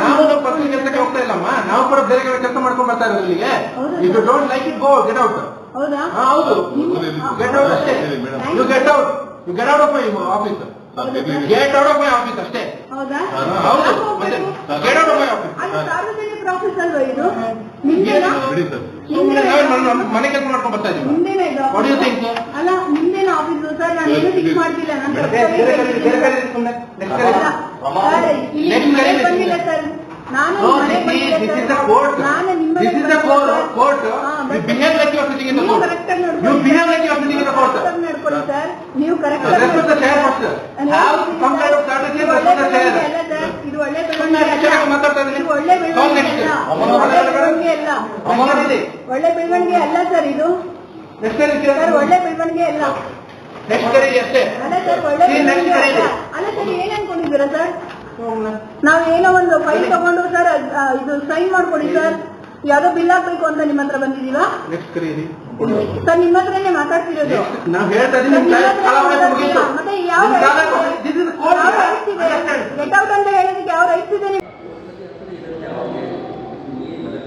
ನಾವು ನಮ್ಮ ಪತ್ರಿಕೆ ಕೆಲಸಕ್ಕೆ ಹೋಗ್ತಾ ಇಲ್ಲಮ್ಮ. ನಾವು ಕೂಡ ಬೇರೆ ಕಡೆ ಕೆಲಸ ಮಾಡ್ಕೊಂಡ್ ಬರ್ತಾ ಇರೋದು ಇಲ್ಲಿಗೆ. If you don't like it go get out ಹೌದಾ? ಹೌದು. ಗೆಟ್ ಔಟ್ ಅಷ್ಟೇ. You get out you get out of my office get out of my office ಅಷ್ಟೇ. ಹೌದಾ? ಗೆಟ್ ಔಟ್ ಆಫ್ ಆಫೀಸ್ ಇದು? ಸುಮ್ಮನೆ ಮನೆ ಕೆಲಸ ಮಾಡ್ಕೊಂಡು ಬರ್ತಾ ಇದೀವಿ. ಅಲ್ಲ ನಿಮ್ದೇನ ಆಫೀಸ್ ಸರ್ ನಾನು ಏನು ಫಿಕ್ಸ್ ಮಾಡ್ತಿಲ್ಲ ಅಮಾನು ನೆಟ್ ನೀವು ಬಿನೇನ ಕೆವಪ್ ಅಪ್ಲಿಕೇಶನ್ ಸರ್. ಇದು ಒಳ್ಳೆ ಬಿಲ್ವಂಗಿ ಅಲ್ಲ ಸರ್. ಇದು ಸರ್ ಒಳ್ಳೆ ಬಿಲ್ವಂಗಿ ಅಲ್ಲ. ಅಲ್ಲ ಸರ್ ಏನ್ ಅನ್ಕೊಂಡಿದ್ದೀರಾ ಸರ್ ಸುಮ್ನೆ. ನಾವ್ ಏನೋ ಒಂದು ಫೈಲ್ ತಗೊಂಡು ಸರ್ ಇದು ಸೈನ್ ಮಾಡ್ಕೊಡಿ ಸರ್ ಯಾವ್ದೋ ಬಿಲ್ ಹಾಕ್ಬೇಕು ಅಂತ ನಿಮ್ಮ ಹತ್ರ ಬಂದಿದೀವಾ ಸರ್ ನಿಮ್ಮ ಹತ್ರನೇ ಮಾತಾಡ್ತಿರೋದು Next. ನಾವ್ ಹೇಳ್ತಾ ಇದೀವಿ ಸರ್, ನಿಮ್ ನಿಮ್ಮ ಕಾಲ- ಹತ್ರ ಕಾಲಾವಕಾಶ ಮುಗೀತು. ಮತ್ತೆ ಯಾವ ನಿಮ್ ಕಾಲ- rights This is court. ಯಾವ rights ಇದೆ Understand? ಗೆಟ್ ಔಟ್ ಅಂತ ಹೇಳೋದಕ್ಕೆ ಯಾವ ರೈಟ್ಸ್ ಇದೆ ನಿಮ್ಗೆ?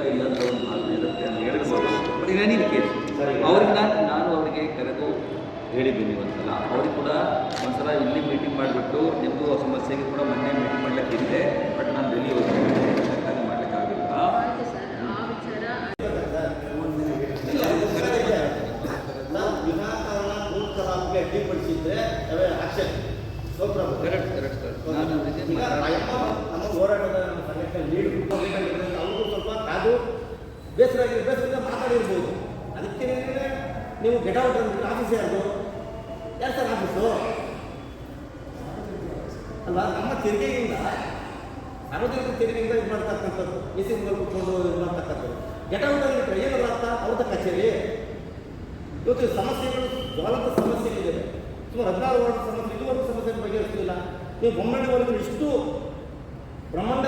ಇಲ್ಲ ಅಂತ ಒಂದು ಮಾತು ಇರುತ್ತೆ ಅಂತ ಹೇಳ್ಬೋದು ಬಟ್ ಏನೇನು ಕೇಸ್ ಅವ್ರಿಗೆ ನಾನು ನಾನು ಅವರಿಗೆ ಕರೆದು ಹೇಳಿದ್ದೀನಿ ಒಂದ್ಸಲ ಅವ್ರಿಗೆ ಕೂಡ ಒಂದ್ಸಲ ಇಲ್ಲಿ ಮೀಟಿಂಗ್ ಮಾಡಿಬಿಟ್ಟು ನಿಮ್ಮದು ಸಮಸ್ಯೆಗೆ ಕೂಡ ಮೊನ್ನೆ ಮೀಟಿಂಗ್ ಮಾಡ್ಲಿಕ್ಕೆ ಇದೆ ಬಟ್ ನಾನು ಡೆಲ್ಲಿ ಹೋಗ್ತೀನಿ ಅದಕ್ಕಾಗಿ ಮಾಡ್ಲಿಕ್ಕಾಗಿಲ್ಲ ಕರೆಕ್ಟ್ ಕರೆಕ್ಟ್ ಸರ್. ನಾನು ನಮ್ಮ ಹೋರಾಟದ ನಮ್ಮ ಸಂಘಟನೆ ಲೀಡ್ ಅವ್ರಿಗೂ ಸ್ವಲ್ಪ ಕಾದು ಬೇಸರ ಆಗಿದೆ ಬೇಸರದಿಂದ ಮಾತಾಡಿರ್ಬೋದು. ಅದಕ್ಕೆ ನೀವು ಗೆಟ್ ಔಟ್ ಅಂತ ಆಫೀಸ್ ಯಾರ್ದು? ಯಾರು ಸರ್ ಆಫೀಸು ಅಲ್ವಾ ನಮ್ಮ ತೆರಿಗೆಯಿಂದ, ಸಾರ್ವಜನಿಕ ತೆರಿಗೆಯಿಂದ ಇದು ಮಾಡ್ತಕ್ಕಂಥದ್ದು ಮಿಸಿಂಗ್ ಮೇಲೆ ಕುತ್ಕೊಂಡು ಇದು ಮಾಡ್ತಕ್ಕಂಥದ್ದು. ಆಗಿಬಿಟ್ರೆ ಏನಲ್ಲ ಅರ್ಥ ಅವ್ರದ್ದು ಕಚೇರಿ. ಇವತ್ತು ಸಮಸ್ಯೆಗಳು ಜ್ವಾಲಂತ ಸಮಸ್ಯೆಗಳಿದೆ. ಸುಮಾರು ಹದಿನಾರು ವರ್ಷ ಸಮಸ್ಯೆ ಇದುವರೆಗೂ ಸಮಸ್ಯೆ ಬಗೆಹರಿಸಲಿಲ್ಲ. ನೀವು ಬೊಮ್ಮಣ್ಣವರೆಗೂ ಇಷ್ಟು ಬ್ರಹ್ಮಾಂಡ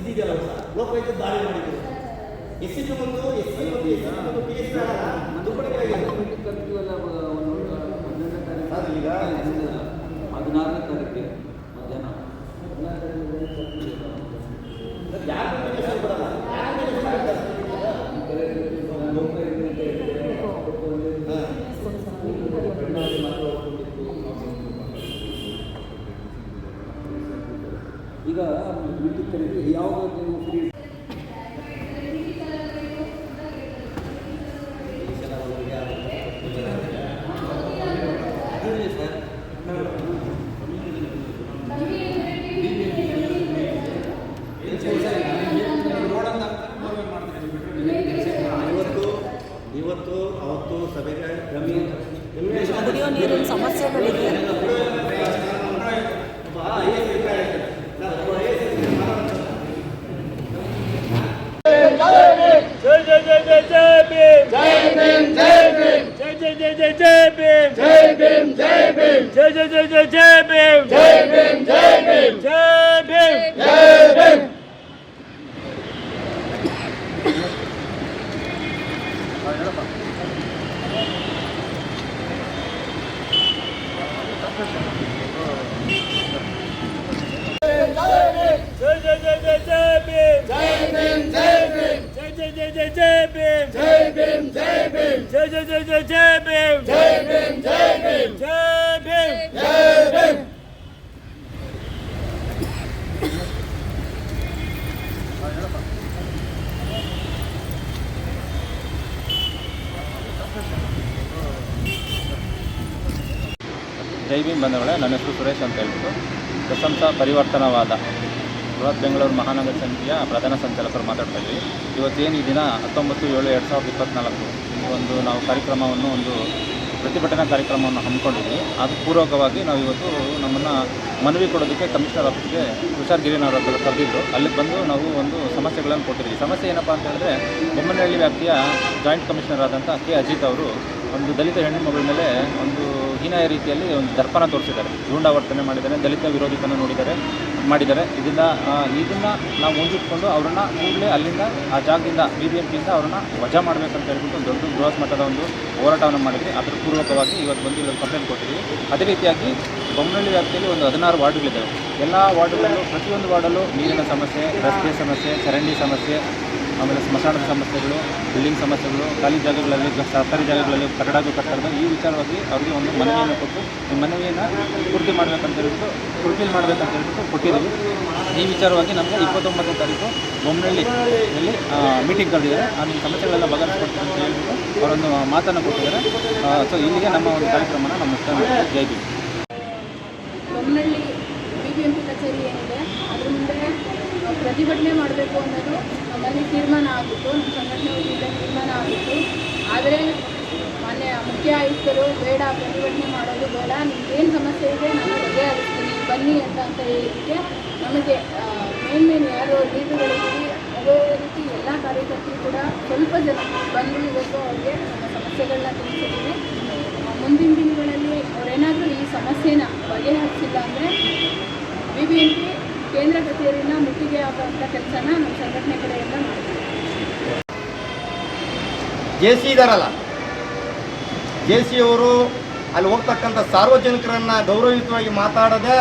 ಇದಿದೆಯಲ್ಲ ಸರ್ ಲೋಕೈತೆ ದಾಳಿ ಮಾಡಿದ್ರು. ಎಸ್ ಸಿ ಒಂದು, ಎಸ್ ಸಿ ಒಂದು, ಎಸ್ ಸಿ ಒಂದು ಪಿ ಎಸ್ ದುರ್ಬಳಕೆ ಆಗಿದೆ ಕರ್ತೀವಲ್ಲ ಹದಿನೆಂಟನೇ ಸರ್, ಈಗ ತಾರೀಕು ಹದಿನಾರನೇ ತಾರೀಕಿಗೆ ಮಧ್ಯಾಹ್ನ ಯಾರ ಮೇಲೆ ಹೆಸರು ಬರಲ್ಲ ಯಾರ ಮೇಲೆ ಹೆಸರು ಬರ್ತದೆ? ಈಗ ವಿದ್ಯುತ್ ಕರೀರಿ ಯಾವಾಗ ನೀವು free Cebim! Cebim! Cebim! Cebim! Cebim! Cebim! Cebim! Cebim! Cebim! Cebim! Jai Bhim ಬಂಧುಗಳೇ ನನ್ನ ಹೆಸರು ಸುರೇಶ್ ಅಂತ ಹೇಳ್ಬಿಟ್ಟು ಪ್ರಶಂಸ ಪರಿವರ್ತನವಾದ ಬೃಹತ್ ಬೆಂಗಳೂರು ಮಹಾನಗರ ಸಮಿತಿಯ ಪ್ರಧಾನ ಸಂಚಾಲಕರು ಮಾತಾಡ್ತಾ ಇದ್ವಿ. ಇವತ್ತೇನು ಈ ದಿನ ಹತ್ತೊಂಬತ್ತು ಏಳು ಎರಡು ಸಾವಿರದ ಇಪ್ಪತ್ತ್ನಾಲ್ಕು ಒಂದು ನಾವು ಕಾರ್ಯಕ್ರಮವನ್ನು ಒಂದು ಪ್ರತಿಭಟನಾ ಕಾರ್ಯಕ್ರಮವನ್ನು ಹಮ್ಮಿಕೊಂಡಿದ್ವಿ. ಅದು ಪೂರ್ವಕವಾಗಿ ನಾವು ಇವತ್ತು ನಮ್ಮನ್ನು ಮನವಿ ಕೊಡೋದಕ್ಕೆ ಕಮಿಷನರ್ ಆಫೀಸ್ಗೆ ತುಷಾರ್ ಗಿರಿನವರ ಹತ್ರ ಕರೆದಿದ್ದು. ಅಲ್ಲಿಗೆ ಬಂದು ನಾವು ಒಂದು ಸಮಸ್ಯೆಗಳನ್ನು ಕೊಟ್ಟಿದ್ವಿ ಸಮಸ್ಯೆ ಏನಪ್ಪ ಅಂತ ಹೇಳಿದ್ರೆ ಬೊಮ್ಮನಹಳ್ಳಿ ವ್ಯಾಪ್ತಿಯ ಜಾಯಿಂಟ್ ಕಮಿಷನರ್ ಆದಂಥ ಕೆ. ಅಜಿತ್ ಅವರು ಒಂದು ದಲಿತ ಹೆಣ್ಣು ಮಗಳ ಮೇಲೆ ಒಂದು ಹೀನಾಯ ರೀತಿಯಲ್ಲಿ ಒಂದು ದರ್ಪಣ ತೋರಿಸಿದ್ದಾರೆ. ಗೂಂಡಾವರ್ತನೆ ಮಾಡಿದ್ದಾರೆ, ದಲಿತ ವಿರೋಧಿತನ ನೋಡಿದ್ದಾರೆ, ಮಾಡಿದ್ದಾರೆ. ಇದನ್ನ ಇದನ್ನು ನಾವು ಮುಂದಿಟ್ಕೊಂಡು ಅವರನ್ನ ಕೂಡಲೇ ಅಲ್ಲಿಂದ, ಆ ಜಾಗದಿಂದ ಬಿ ಬಿ ಎಂ ಪಿಯಿಂದ ಅವ್ರನ್ನ ವಜಾ ಮಾಡಬೇಕಂತ ಹೇಳ್ಬಿಟ್ಟು ಒಂದು ದೊಡ್ಡ ಬೃಹತ್ ಮಟ್ಟದ ಒಂದು ಹೋರಾಟವನ್ನು ಮಾಡಿದ್ವಿ. ಅದರ ಪೂರ್ವಕವಾಗಿ ಇವತ್ತು ಬಂದು ಇಲ್ಲೊಂದು ಕಂಪ್ಲೇಂಟ್ ಕೊಟ್ಟಿದ್ವಿ ಅದೇ ರೀತಿಯಾಗಿ ಬೊಮ್ಮನಹಳ್ಳಿ ವ್ಯಾಪ್ತಿಯಲ್ಲಿ ಒಂದು ಹದಿನಾರು ವಾರ್ಡ್ಗಳಿದ್ದಾವೆ. ಎಲ್ಲ ವಾರ್ಡ್ಗಳಲ್ಲೂ, ಪ್ರತಿಯೊಂದು ವಾರ್ಡಲ್ಲೂ ನೀರಿನ ಸಮಸ್ಯೆ, ರಸ್ತೆ ಸಮಸ್ಯೆ, ಚರಂಡಿ ಸಮಸ್ಯೆ ಆಮೇಲೆ ಸ್ಮಶಾನದ ಸಮಸ್ಯೆಗಳು ಬಿಲ್ಡಿಂಗ್ ಸಮಸ್ಯೆಗಳು, ಖಾಲಿ ಜಾಗಗಳಲ್ಲಿ, ಸರ್ಕಾರಿ ಜಾಗಗಳಲ್ಲಿ ಕಟ್ಟಡಗಳು ಕಟ್ಟಡದ ಈ ವಿಚಾರವಾಗಿ ಅವರಿಗೆ ಒಂದು ಮನವಿಯನ್ನು ಕೊಟ್ಟು, ಈ ಮನವಿಯನ್ನು ಪೂರ್ತಿ ಮಾಡಬೇಕಂತ ಹೇಳ್ಬಿಟ್ಟು ಫುಲ್ಫಿಲ್ ಮಾಡಬೇಕಂತ ಹೇಳ್ಬಿಟ್ಟು ಕೊಟ್ಟಿದ್ದೀವಿ. ಈ ವಿಚಾರವಾಗಿ ನಮಗೆ ಇಪ್ಪತ್ತೊಂಬತ್ತನೇ ತಾರೀಕು ಬೊಮ್ಮನಹಳ್ಳಿಯಲ್ಲಿ ಮೀಟಿಂಗ್ ಕರೆದಿದ್ದಾರೆ. ಆ ಸಮಸ್ಯೆಗಳೆಲ್ಲ ಬಗೆಹರಿಸ್ಕೊಡ್ತೀನಿ ಅಂತ ಹೇಳ್ಬಿಟ್ಟು ಅವರೊಂದು ಮಾತನ್ನು ಕೊಟ್ಟಿದ್ದಾರೆ. ಸೊ ಇಲ್ಲಿಗೆ ನಮ್ಮ ಒಂದು ಕಾರ್ಯಕ್ರಮನ ನಮ್ಮ ಮುಕ್ತಾಯ ಜೈಬಿ ಬಿ ಕಚೇರಿ ಏನಿದೆ, ಅದರ ಮುಂದೆ ಪ್ರತಿಭಟನೆ ಮಾಡಬೇಕು ಅನ್ನೋದು ನಮ್ಮಲ್ಲಿ ತೀರ್ಮಾನ ಆಗಿತ್ತು, ನಮ್ಮ ಸಂಘಟನೆ ವತಿಯಿಂದ ತೀರ್ಮಾನ ಆಗಿತ್ತು. ಆದರೆ ಮಾನ್ಯ ಮುಖ್ಯ ಆಯುಕ್ತರು, ಬೇಡ, ಪ್ರತಿಭಟನೆ ಮಾಡೋದು ಬೇಡ, ನಿಮ್ಗೇನು ಸಮಸ್ಯೆ ಇದೆ ನಾನು ಬಗೆಹರಿಸ್ತೀನಿ ಬನ್ನಿ ಅಂತ ಅಂತ ಹೇಳಿದ್ದಕ್ಕೆ ನಮಗೆ ಮೇನ್ ಮೇನ್ ಯಾರು ಲೀಡರ್ಗಳಿದ್ದೀವಿ ಅದೇ ರೀತಿ ಎಲ್ಲ ಕಾರ್ಯಕರ್ತರು ಕೂಡ ಸ್ವಲ್ಪ ಜನ ಬಂದು ಇವತ್ತು ಅವ್ರಿಗೆ ನಮ್ಮ ಸಮಸ್ಯೆಗಳನ್ನ ತಿಳಿಸಿದ್ದೀವಿ ಮುಂದಿನ ದಿನಗಳಲ್ಲಿ ಅವರೇನಾದರೂ ಈ ಸಮಸ್ಯೆನ ಬಗೆಹರಿಸಿಲ್ಲ ಅಂದರೆ ಬಿ ಬಿ ಎಂ ಪಿ ಕೇಂದ್ರ ಕಚೇರಿನ ಮುತ್ತಿಗೆ ಹಾಕುವಂಥ ಕೆಲಸನ ನಮ್ಮ ಸಂಘಟನೆ ಕಡೆಯಿಂದ ಮಾಡ್ತೀವಿ. ಜೆ ಸಿ ಅವರು ಅಲ್ಲಿ ಹೋಗ್ತಕ್ಕಂಥ ಸಾರ್ವಜನಿಕರನ್ನ ಗೌರವಯುತವಾಗಿ ಮಾತಾಡದೆ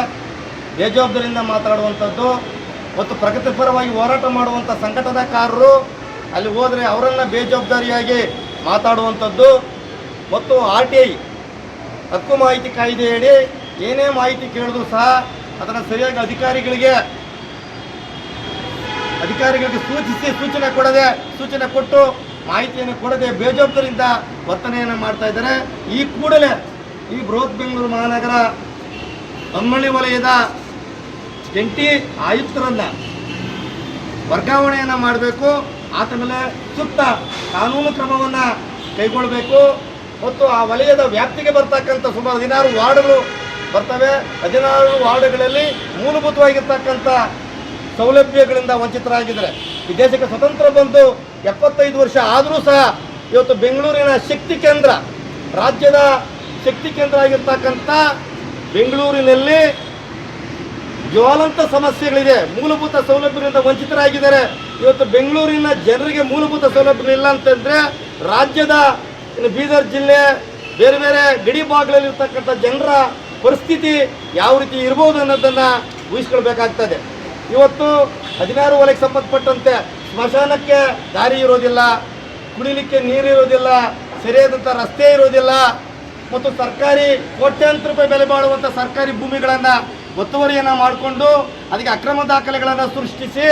ಬೇಜವಾಬ್ದಾರಿಯಿಂದ ಮಾತಾಡುವಂಥದ್ದು ಮತ್ತು ಪ್ರಗತಿಪರವಾಗಿ ಹೋರಾಟ ಮಾಡುವಂಥ ಸಂಘಟನಾಕಾರರು ಅಲ್ಲಿ ಹೋದರೆ ಅವರನ್ನು ಬೇಜವಾಬ್ದಾರಿಯಾಗಿ ಮಾತಾಡುವಂಥದ್ದು. ಮತ್ತು ಆರ್ ಟಿ ಐ, ಹಕ್ಕು ಮಾಹಿತಿ ಕಾಯ್ದೆಯಡಿ ಏನೇ ಮಾಹಿತಿ ಕೇಳಿದ್ರು ಸಹ ಅದನ್ನು ಸರಿಯಾಗಿ ಅಧಿಕಾರಿಗಳಿಗೆ ಅಧಿಕಾರಿಗಳಿಗೆ ಸೂಚಿಸಿ, ಸೂಚನೆ ಕೊಡದೆ, ಸೂಚನೆ ಕೊಟ್ಟು ಮಾಹಿತಿಯನ್ನು ಕೊಡದೆ ಬೇಜವಾಬ್ದಾರಿಯಿಂದ ವರ್ತನೆಯನ್ನು ಮಾಡ್ತಾ ಇದ್ದಾರೆ. ಈ ಕೂಡಲೇ ಈ ಬೃಹತ್ ಬೆಂಗಳೂರು ಮಹಾನಗರ ಹೊನ್ನಳ್ಳಿ ವಲಯದ ಜಂಟಿ ಆಯುಕ್ತರನ್ನ ವರ್ಗಾವಣೆಯನ್ನು ಮಾಡಬೇಕು. ಆತ ಮೇಲೆ ಸೂಕ್ತ ಕಾನೂನು ಕ್ರಮವನ್ನು ಕೈಗೊಳ್ಳಬೇಕು. ಮತ್ತು ಆ ವಲಯದ ವ್ಯಾಪ್ತಿಗೆ ಬರ್ತಕ್ಕಂಥ ಸುಮಾರು ಹದಿನಾರು ವಾರ್ಡ್ಗಳು ಬರ್ತವೆ. ಹದಿನಾರು ವಾರ್ಡ್ಗಳಲ್ಲಿ ಮೂಲಭೂತವಾಗಿರ್ತಕ್ಕಂಥ ಸೌಲಭ್ಯಗಳಿಂದ ವಂಚಿತರಾಗಿದ್ದಾರೆ. ಈ ದೇಶಕ್ಕೆ ಸ್ವತಂತ್ರ ಬಂದು ಎಪ್ಪತ್ತೈದು ವರ್ಷ ಆದರೂ ಸಹ ಇವತ್ತು ಬೆಂಗಳೂರಿನ ಶಕ್ತಿ ಕೇಂದ್ರ, ರಾಜ್ಯದ ಶಕ್ತಿ ಕೇಂದ್ರ ಆಗಿರ್ತಕ್ಕಂಥ ಬೆಂಗಳೂರಿನಲ್ಲಿ ಜ್ವಾಲಂತ ಸಮಸ್ಯೆಗಳಿದೆ. ಮೂಲಭೂತ ಸೌಲಭ್ಯಗಳಿಂದ ವಂಚಿತರಾಗಿದ್ದಾರೆ. ಇವತ್ತು ಬೆಂಗಳೂರಿನ ಜನರಿಗೆ ಮೂಲಭೂತ ಸೌಲಭ್ಯ ಇಲ್ಲ ಅಂತಂದರೆ ರಾಜ್ಯದ ಬೀದರ್ ಜಿಲ್ಲೆ, ಬೇರೆ ಬೇರೆ ಗಡಿ ಭಾಗಗಳಲ್ಲಿರ್ತಕ್ಕಂಥ ಜನರ ಪರಿಸ್ಥಿತಿ ಯಾವ ರೀತಿ ಇರ್ಬೋದು ಅನ್ನೋದನ್ನ ಊಹಿಸ್ಕೊಳ್ಬೇಕಾಗ್ತದೆ. ಇವತ್ತು ಹದಿನಾರು ವಲಯಕ್ಕೆ ಸಂಬಂಧಪಟ್ಟಂತೆ ಸ್ಮಶಾನಕ್ಕೆ ದಾರಿ ಇರೋದಿಲ್ಲ ಕುಡಿಲಿಕ್ಕೆ ನೀರು ಇರೋದಿಲ್ಲ, ಸರಿಯಾದಂಥ ರಸ್ತೆ ಇರೋದಿಲ್ಲ, ಮತ್ತು ಸರ್ಕಾರಿ ಕೋಟ್ಯಾಂತರ ರೂಪಾಯಿ ಬೆಲೆ ಬಾಳುವಂಥ ಸರ್ಕಾರಿ ಭೂಮಿಗಳನ್ನು ಒತ್ತುವರಿಯನ್ನು ಮಾಡಿಕೊಂಡು ಅದಕ್ಕೆ ಅಕ್ರಮ ದಾಖಲೆಗಳನ್ನು ಸೃಷ್ಟಿಸಿ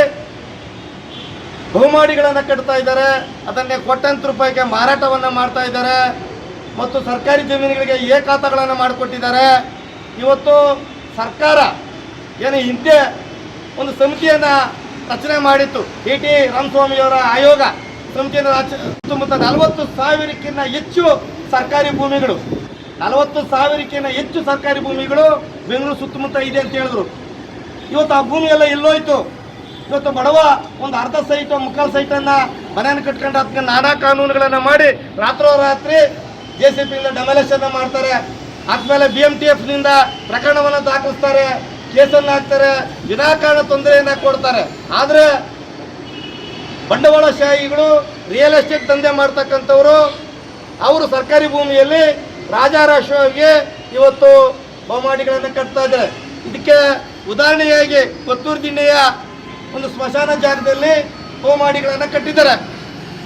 ಬಹುಮಾಡಿಗಳನ್ನು ಕಟ್ತಾ ಇದ್ದಾರೆ. ಅದನ್ನೇ ಕೋಟ್ಯಾಂತರ ರೂಪಾಯಿಗೆ ಮಾರಾಟವನ್ನು ಮಾಡ್ತಾ ಇದ್ದಾರೆ. ಮತ್ತು ಸರ್ಕಾರಿ ಜಮೀನುಗಳಿಗೆ ಏಕಾತಗಳನ್ನು ಮಾಡಿಕೊಟ್ಟಿದ್ದಾರೆ. ಇವತ್ತು ಸರ್ಕಾರ ಏನು ಹಿಂದೆ ಒಂದು ಸಮಿತಿಯನ್ನು ರಚನೆ ಮಾಡಿತ್ತು. ಇ ಟಿ ರಾಮಸ್ವಾಮಿಯವರ ಆಯೋಗ ಸಮಿತಿಯನ್ನು ರಚ, ಸುತ್ತಮುತ್ತ ನಲವತ್ತು ಸಾವಿರಕ್ಕಿಂತ ಹೆಚ್ಚು ಸರ್ಕಾರಿ ಭೂಮಿಗಳು. ನಲವತ್ತು ಸಾವಿರಕ್ಕಿಂತ ಹೆಚ್ಚು ಸರ್ಕಾರಿ ಭೂಮಿಗಳು ಬೆಂಗಳೂರು ಸುತ್ತಮುತ್ತ ಇದೆ ಅಂತ ಹೇಳಿದ್ರು. ಇವತ್ತು ಆ ಭೂಮಿ ಎಲ್ಲ ಎಲ್ಲೋಯ್ತು. ಇವತ್ತು ಬಡವ ಒಂದು ಅರ್ಧ ಸಹಿತ, ಮುಕ್ಕಾಲು ಸೈಟನ್ನು ಮನೆಯನ್ನು ಕಟ್ಕೊಂಡು ಅದಕ್ಕೆ ನಾನಾ ಕಾನೂನುಗಳನ್ನು ಮಾಡಿ ರಾತ್ರೋರಾತ್ರಿ ಜೆ ಸಿ ಪಿಯಿಂದ ಡೆಮಲೇಷನ್ ಮಾಡ್ತಾರೆ. ಆದ್ಮೇಲೆ ಬಿ ಎಂ ಟಿ ಎಫ್ನಿಂದ ಪ್ರಕರಣವನ್ನು ದಾಖಲಿಸ್ತಾರೆ, ಕೇಸನ್ನು ಹಾಕ್ತಾರೆ, ವಿನಾಕಾರಣ ತೊಂದರೆಯನ್ನು ಕೊಡ್ತಾರೆ. ಆದರೆ ಬಂಡವಾಳಶಾಹಿಗಳು ರಿಯಲ್ ಎಸ್ಟೇಟ್ ದಂಧೆ ಮಾಡ್ತಕ್ಕಂಥವರು, ಅವರು ಸರ್ಕಾರಿ ಭೂಮಿಯಲ್ಲಿ ರಾಜಾರಾಶವಾಗಿ ಇವತ್ತು ಬಹುಮಾಡಿಗಳನ್ನು ಕಟ್ತಾ ಇದ್ದಾರೆ. ಇದಕ್ಕೆ ಉದಾಹರಣೆಯಾಗಿ ಪತ್ತೂರು ಜಿಲ್ಲೆಯ ಒಂದು ಸ್ಮಶಾನ ಜಾಗದಲ್ಲಿ ಬಹುಮಾಡಿಗಳನ್ನು ಕಟ್ಟಿದ್ದಾರೆ.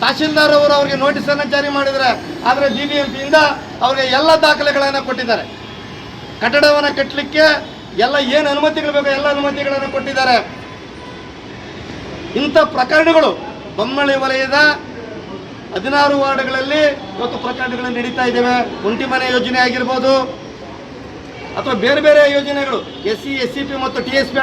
ತಹಶೀಲ್ದಾರ್ ಅವರು ಅವರಿಗೆ ನೋಟಿಸನ್ನು ಜಾರಿ ಮಾಡಿದ್ರೆ, ಆದರೆ ಬಿ ಬಿ ಎಂ ಪಿಯಿಂದ ಅವರಿಗೆ ಎಲ್ಲ ದಾಖಲೆಗಳನ್ನು ಕೊಟ್ಟಿದ್ದಾರೆ. ಕಟ್ಟಡವನ್ನ ಕಟ್ಟಲಿಕ್ಕೆ ಎಲ್ಲ ಏನು ಅನುಮತಿಗಳು ಬೇಕೋ ಎಲ್ಲ ಅನುಮತಿಗಳನ್ನು ಕೊಟ್ಟಿದ್ದಾರೆ. ಇಂಥ ಪ್ರಕರಣಗಳು ಬೊಮ್ಮಳಿ ವಲಯದ ಹದಿನಾರು ವಾರ್ಡ್ಗಳಲ್ಲಿ ಇವತ್ತು ಪ್ರಕರಣಗಳು ನಡೀತಾ ಇದ್ದೇವೆ. ಒಂಟಿ ಮನೆ ಯೋಜನೆ ಆಗಿರ್ಬೋದು ಅಥವಾ ಬೇರೆ ಬೇರೆ ಯೋಜನೆಗಳು S C S C P ಮತ್ತು ಟಿ ಎಸ್ ಪಿ